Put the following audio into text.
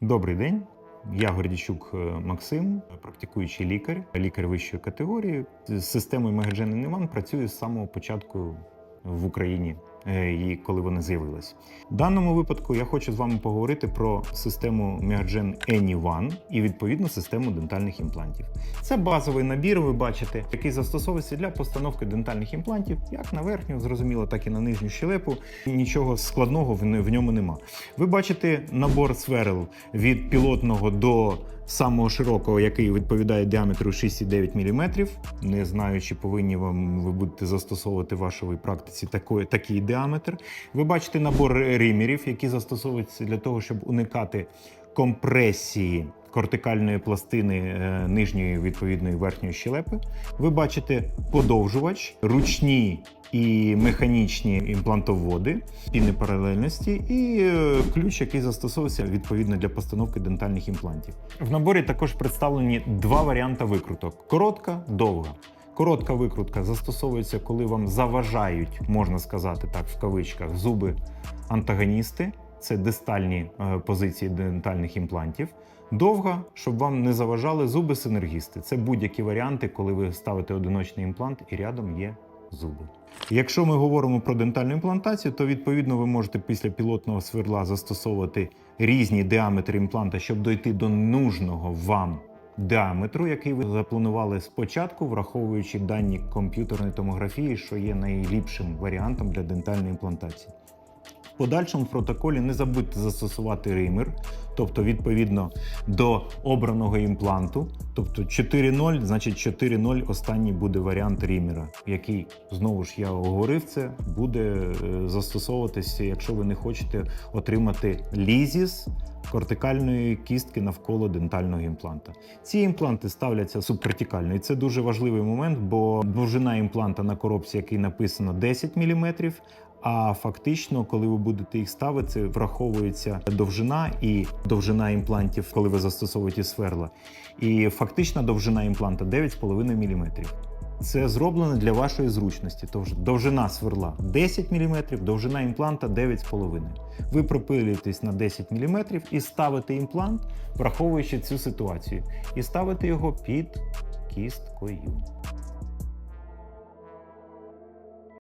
Добрий день. Я Гордійчук е, Максим, практикуючий лікар, лікар вищої категорії. З системою Мегаджен Іван працюю з самого початку в Україні, і коли вона з'явилась. В даному випадку я хочу з вами поговорити про систему Megagen Anyone і відповідно систему дентальних імплантів. Це базовий набір, ви бачите, який застосовується для постановки дентальних імплантів, як на верхню, зрозуміло, так і на нижню щелепу. Нічого складного в ньому нема. Ви бачите набор сверл від пілотного до самого широкого, який відповідає діаметру 6,9 мм. Не знаю, чи повинні вам ви будете застосовувати в вашій практиці такої, такий діаметр. Ви бачите набор римерів, які застосовуються для того, щоб уникати компресії кортикальної пластини е, нижньої відповідної верхньої щелепи. Ви бачите подовжувач, ручні і механічні імплантоводи, піни паралельності і е, ключ, який застосовується відповідно для постановки дентальних імплантів. В наборі також представлені два варіанти викруток: коротка, довга. Коротка викрутка застосовується, коли вам заважають, можна сказати так, в кавичках, зуби антагоністи. Це дистальні е, позиції дентальних імплантів. Довга, щоб вам не заважали зуби синергісти. Це будь-які варіанти, коли ви ставите одиночний імплант і рядом є зуби. Якщо ми говоримо про дентальну імплантацію, то відповідно ви можете після пілотного сверла застосовувати різні діаметри імпланта, щоб дойти до нужного вам діаметру, який ви запланували спочатку, враховуючи дані комп'ютерної томографії, що є найліпшим варіантом для дентальної імплантації. В подальшому протоколі не забудьте застосувати ример, тобто відповідно до обраного імпланту. Тобто 4.0, значить 4.0 останній буде варіант рімера, який знову ж я оговорив це, буде е, застосовуватися, якщо ви не хочете отримати лізіс кортикальної кістки навколо дентального імпланта. Ці імпланти ставляться субкортикально, і це дуже важливий момент, бо довжина імпланта на коробці, який написано 10 мм, а фактично, коли ви будете їх ставити, враховується довжина і довжина імплантів, коли ви застосовуєте сверла. І фактична довжина імпланта 9,5 мм. Це зроблено для вашої зручності. Тож довжина сверла 10 мм, довжина імпланта 9,5 Ви пропилюєтесь на 10 мм і ставите імплант, враховуючи цю ситуацію, і ставите його під кісткою.